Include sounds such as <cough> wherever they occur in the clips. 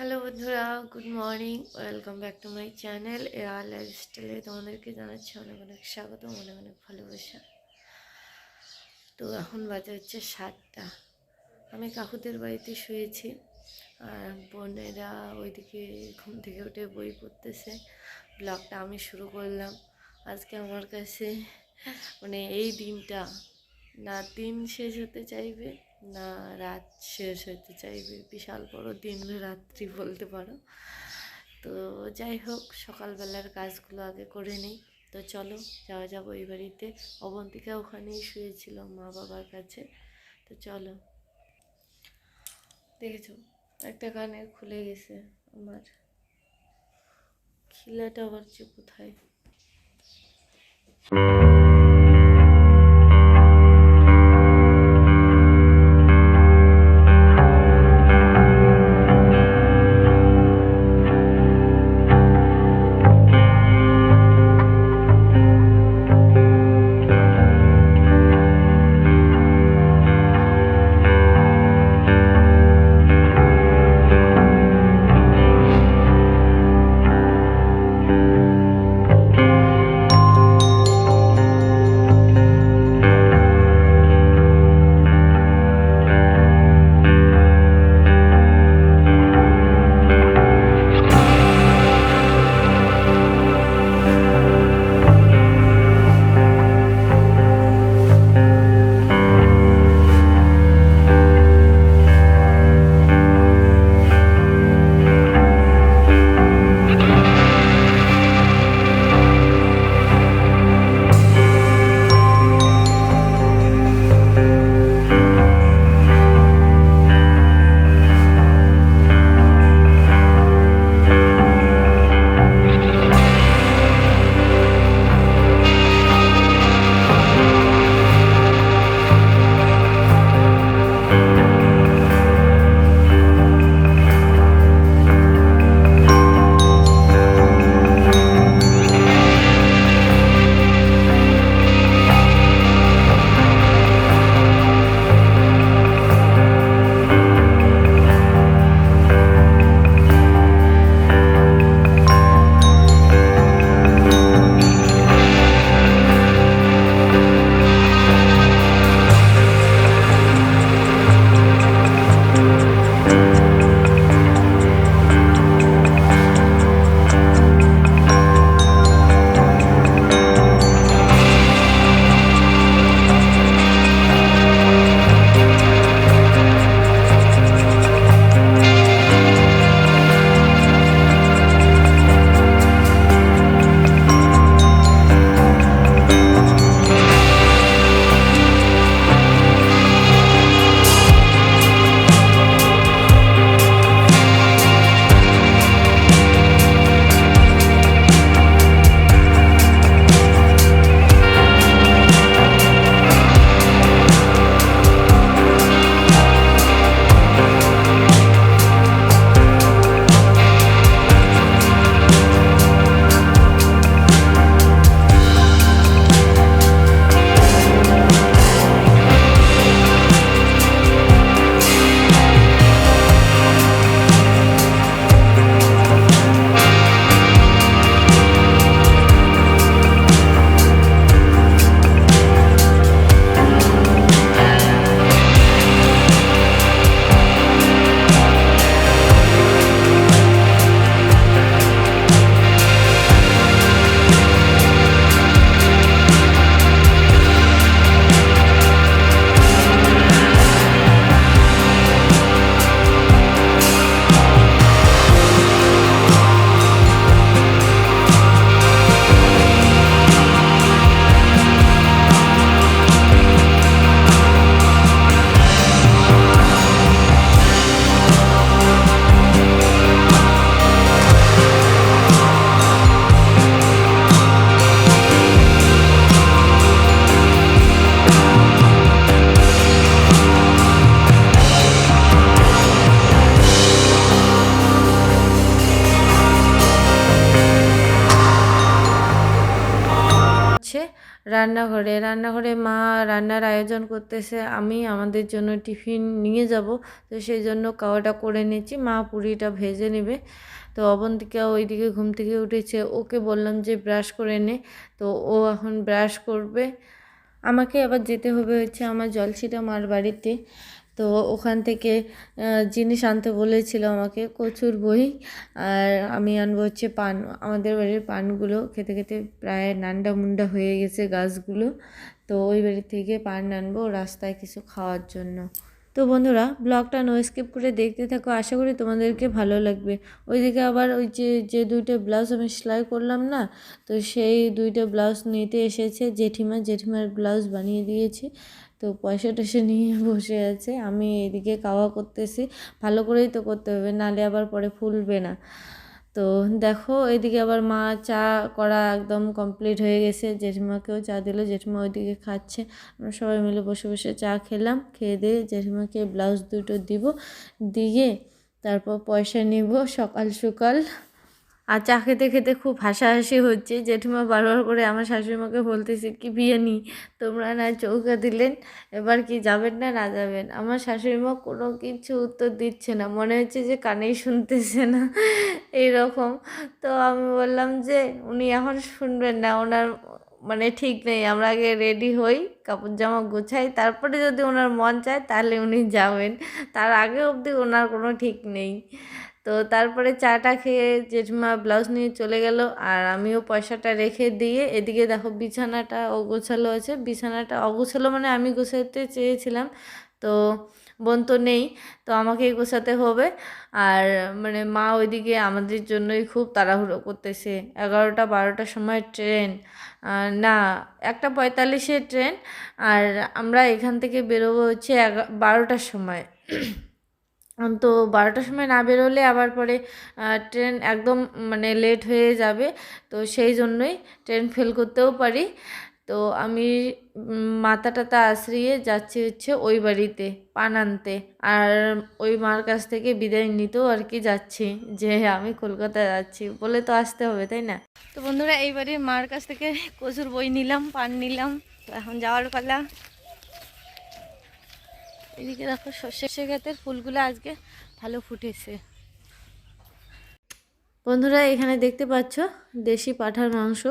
Hello বন্ধুরা good morning welcome back to my channel air লাইফস্টাইলে তোমাদেরকে জানাচ্ছি অনেক অনেক স্বাগত, অনেক অনেক ভালোবাসা। তো এখন বাজে হচ্ছে সাতটা। আমি কাকুদের বাড়িতে শুয়েছি, আর বোনেরা ওইদিকে ঘুম থেকে উঠে বই পড়তেছে। ব্লগটা আমি শুরু করলাম। আজকে আমার কাছে মানে এই দিনটা, না দিন শেষ হতে চাইবে না, রাত শেষ হতে চাইবে। বিশাল বড় দিন রাত্রি বলতে পারো। তো যাই হোক, সকালবেলার কাজগুলো আগে করে নিই। তো চলো, যাওয়া যাব ওই বাড়িতে। অবন্তিকা ওখানেই শুয়েছিল মা বাবার কাছে। তো চলো। দেখেছ? একটা কানে খুলে গেছে আমার। খিলাটা আবার যে কোথায়? রান্নাঘরে রান্নাঘরে মা রান্নার আয়োজন করতেছে, আমি আমাদের জন্য টিফিন নিয়ে যাব। তো সেই জন্য কাওয়াটা করে নিয়েছি মা পুরিটা ভেজে নেবে। তো অবন্তিকা ওইদিকে ঘুম থেকে উঠেছে, ওকে বললাম যে ব্রাশ করে নে। তো ও এখন ব্রাশ করবে। আমাকে আবার যেতে হবে হচ্ছে আমার জলছিটা মার বাড়িতে। তো ওখান থেকে জিনিস আনতে বলেছিল আমাকে, কচুর বই, আর আমি আনব হচ্ছে পান, আমাদের বাড়ির পানগুলো খেতে খেতে প্রায় নান্ডা মুন্ডা হয়ে গেছে গাছগুলো। তো ওই বাড়ি থেকে পান আনব রাস্তায় কিছু খাওয়ার জন্য। তো বন্ধুরা, ব্লগটা নো স্কিপ করে দেখতে থাকো, আশা করি তোমাদেরকে ভালো লাগবে। ওইদিকে আবার ওই যে যে দুইটা ব্লাউজ আমি সেলাই করলাম না, তো সেই দুইটা ব্লাউজ নিতে এসেছে জেঠিমা, জেঠিমার ব্লাউজ বানিয়ে দিয়েছে। তো পয়সা টয়সা নিয়ে <laughs> বসে আছে। আমি এদিকে কাওয়া করতেছি। ভালো করেই তো করতে হবে নালে আবার পরে ফুলবে না। তো দেখো, এদিকে আবার মা চা করা একদম কমপ্লিট হয়ে গেছে। জেঠিমাকেও চা দিল, জেঠিমা ওইদিকে খাচ্ছে। আমরা সবাই মিলে বসে বসে চা খেলাম। খেয়ে দিয়ে জেঠিমাকে ব্লাউজ দুটো দিব, দিয়ে তারপর পয়সা নিব সকাল সকাল। আর চা খেতে খেতে খুব হাসাহাসি হচ্ছে। জেঠিমা বারবার করে আমার শাশুড়িমাকে বলতেছে কি বিয়ে নি তোমরা না চৌকা দিলেন, এবার কি যাবেন না না যাবেন? আমার শাশুড়িমা কোনো কিছু উত্তর দিচ্ছে না, মনে হচ্ছে যে কানেই শুনতেছে না এইরকম তো আমি বললাম যে, উনি এখন শুনবেন না, ওনার মানে ঠিক নেই, আমরা আগে রেডি হই কাপড় জামা গোছাই, তারপরে যদি ওনার মন চায়, তাহলে উনি যাবেন। তার আগে অবধি ওনার কোনো ঠিক নেই। তো তারপরে চাটা খেয়ে জেঠিমা ব্লাউজ নিয়ে চলে গেল আর আমিও পয়সাটা রেখে দিয়ে এদিকে দেখো বিছানাটা অগোছালো আছে। বিছানাটা অগোছালো মানে আমি গোছাতে চেয়েছিলাম, তো বোন তো নেই, তো আমাকেই গোছাতে হবে। আর মানে মা ওইদিকে আমাদের জন্যই খুব তাড়াহুড়ো করতেছে। এগারোটা বারোটার সময় ট্রেন না, একটা পঁয়তাল্লিশে ট্রেন। আর আমরা এখান থেকে বেরোবো হচ্ছে বারোটার সময়। তো বারোটার সময় না বেরোলে আবার পরে ট্রেন একদম মানে লেট হয়ে যাবে। তো সেই জন্যই ট্রেন ফেল করতেও পারি। তো আমি মাথা টাতা আশ্রিয়ে যাচ্ছি হচ্ছে ওই বাড়িতে পান আনতে আর ওই মার কাছ থেকে বিদায় নিতেও আর কি যাচ্ছি, যে আমি কলকাতা যাচ্ছি বলে তো আসতে হবে, তাই না? তো বন্ধুরা এই বাড়ির মার কাছ থেকে কচুর বই নিলাম, পান নিলাম। তো এখন যাওয়ার পালা। এদিকে দেখো সর্ষে ক্ষেতের ফুলগুলো আজকে ভালো ফুটেছে। বন্ধুরা, এখানে দেখতে পাচ্ছ দেশি পাঁঠার মাংস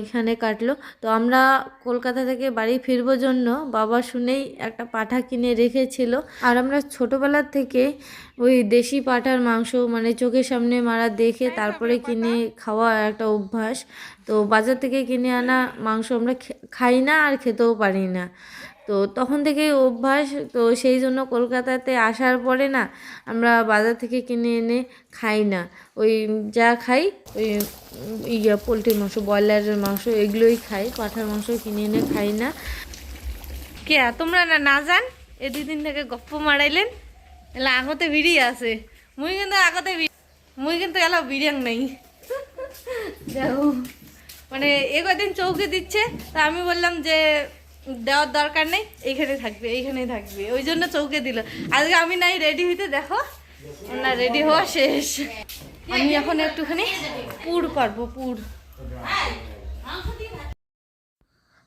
এখানে কাটলো। তো আমরা কলকাতা থেকে বাড়ি ফিরবো জন্য বাবা শুনেই একটা পাঠা কিনে রেখেছিল। আর আমরা ছোটোবেলার থেকে ওই দেশি পাঠার মাংস মানে চোখের সামনে মারা দেখে তারপরে কিনে খাওয়া একটা অভ্যাস। তো বাজার থেকে কিনে আনা মাংস আমরা খাই না আর খেতেও পারি না। তো তখন থেকেই অভ্যাস তো সেই জন্য কলকাতাতে আসার পরে না আমরা বাজার থেকে কিনে এনে খাই না। ওই যা খাই ওই ইয়া পোলট্রির মাংস ব্রয়লারের মাংস এগুলোই খাই পাঁঠার মাংস কিনে এনে খাই না। কে তোমরা না না যান এ দুদিন থেকে গপ্প মারাইলেন। এলা আগতে ভিড়ি আছে। মুই কিন্তু আগতে মুই কিন্তু এলা বিরিয়াং নাই। দেখো মানে এ কদিন চৌকে দিচ্ছে তা আমি বললাম যে দেওয়ার দরকার নেই এইখানে থাকবে, এইখানেই থাকবে। ওই জন্য চৌকে দিল। আজকে আমি নাই রেডি হইতে দেখো। না রেডি হওয়া শেষ। আমি এখন একটুখানি পুর পারব পুর।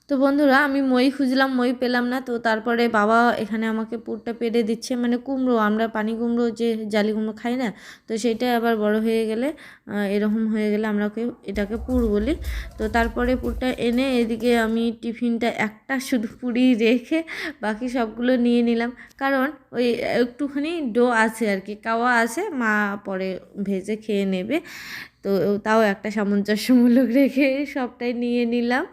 তো বন্ধুরা, আমি মই খুঁজলাম, মই পেলাম না। তো তারপরে বাবা এখানে আমাকে পুরটা পেরে দিচ্ছে। মানে কুমড়ো, আমরা পানি কুমড়ো, যে জালি কুমড়ো খাই না, তো সেইটা আবার বড় হয়ে গেলে এরকম হয়ে গেলে আমরা এটাকে পুর বলি। তো তারপরে পুরটা এনে এদিকে আমি টিফিনটা একটা শুধু পুরি রেখে বাকি সবগুলো নিয়ে নিলাম। কারণ ওই একটুখানি ডো আছে আর কি, কাওয়া আছে, মা পরে ভেজে খেয়ে নেবে। তো তাও একটা সামঞ্জস্যমূলক রেখে সবটাই নিয়ে নিলাম।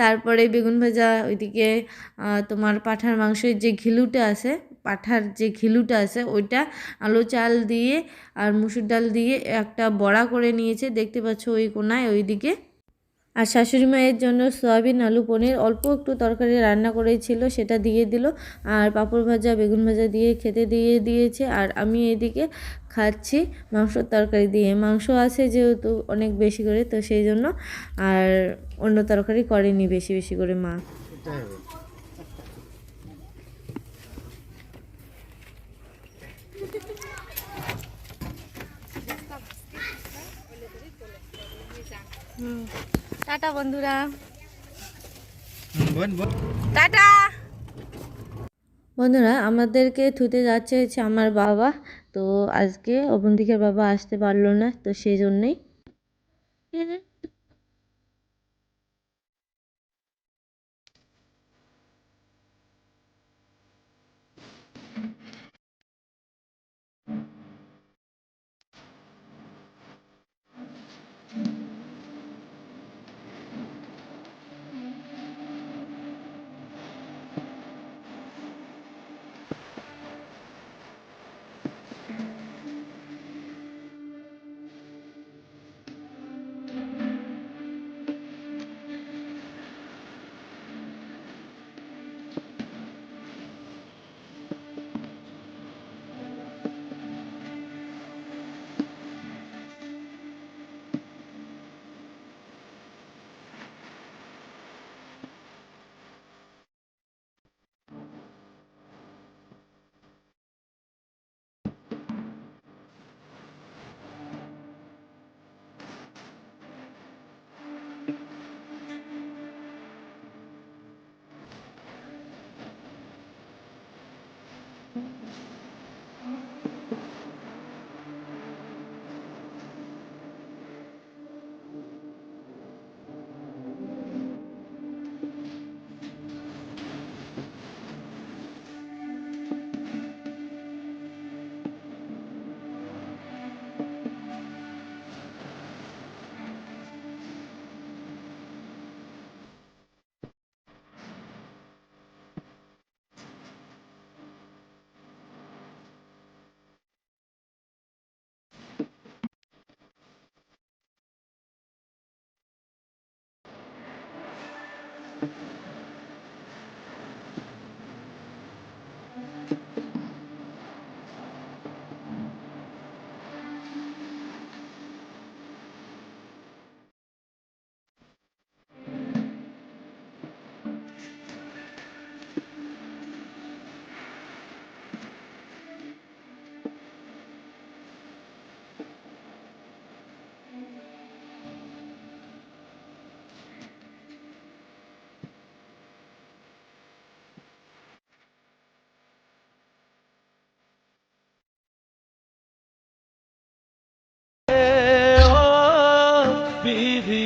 তারপরে বেগুন ভাজা, ওইদিকে তোমার পাঁঠার মাংসের যে ঘিলুটা আছে, পাঁঠার যে ঘিলুটা আছে, ওইটা আলু চাল দিয়ে আর মুসুর ডাল দিয়ে একটা বড়া করে নিয়েছে। দেখতে পাচ্ছ ওই কোনায়, ওইদিকে আর শাশুড়ি মায়ের জন্য সয়াবিন, আলু, পনির অল্প একটু তরকারি রান্না করেছিল সেটা দিয়ে দিল। আর পাঁপড় ভাজা, বেগুন ভাজা দিয়ে খেতে দিয়ে দিয়েছে। আর আমি এদিকে খাচ্ছি মাংসর তরকারি দিয়ে। মাংস আছে যেহেতু অনেক বেশি করে, তো সেই জন্য আর অন্য তরকারি করেনি বেশি বেশি করে মা। টাটা বন্ধুরা। বোন বোন টাটা। বন্ধুরা আমাদেরকে থুতে যাচ্ছে হচ্ছে আমার বাবা। তো আজকে অবন্তিকার বাবা আসতে পারল না তো সেই জন্যেই।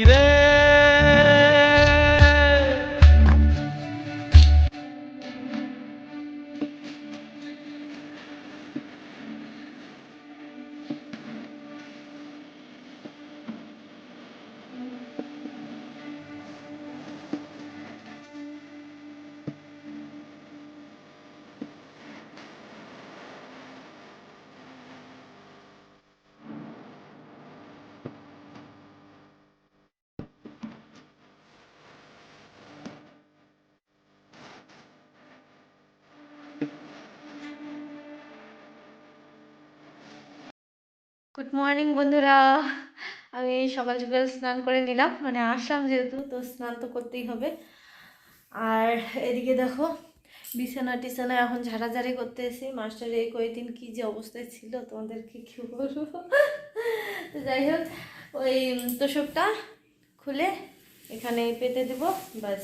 there. গুড মর্নিং বন্ধুরা। আমি সকাল সকাল স্নান করে নিলাম। মানে আসলাম যেহেতু, তো স্নান তো করতেই হবে। আর এদিকে দেখো, বিছানা টিছানা এখন ঝাড়াঝাড়ি করতে এসে মাস্টার এই কয়েকদিন কী যে অবস্থায় ছিল, তোমাদেরকে কী বলব? তো যাই হোক, ওই তোষকটা খুলে এখানে পেতে দেব বাস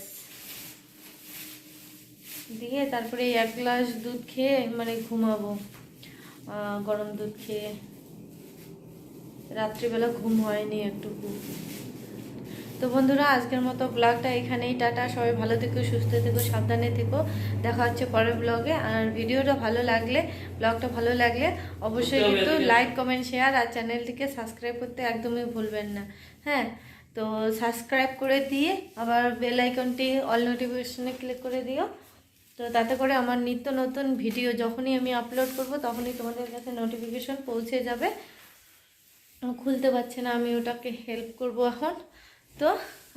দিয়ে তারপরে এক গ্লাস দুধ খেয়ে মানে ঘুমাবো। গরম দুধ খেয়ে। রাত্রিবেলা ঘুম হয়নি একটুকু তো বন্ধুরা আজকের মতো ব্লগটা এখানেই টাটা। সবাই ভালো থেকো সুস্থ থেকো সাবধানে থেকো। দেখা হচ্ছে পরের ব্লগে। আর ভিডিওটা ভালো লাগলে ব্লগটা ভালো লাগলে অবশ্যই কিন্তু লাইক কমেন্ট শেয়ার আর চ্যানেলটিকে সাবস্ক্রাইব করতে একদমই ভুলবেন না। হ্যাঁ তো সাবস্ক্রাইব করে দিয়ে আবার বেল আইকনটি অল নোটিফিকেশনে ক্লিক করে দিও। তো তাতে করে আমার নিত্য নতুন ভিডিও যখনই আমি আপলোড করব তখনই তোমাদের কাছে নোটিফিকেশন পৌঁছে যাবে। খুলতে পারছে না আমি ওটাকে হেল্প করব এখন। তো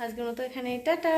আজকের মতো এখানে টাটা।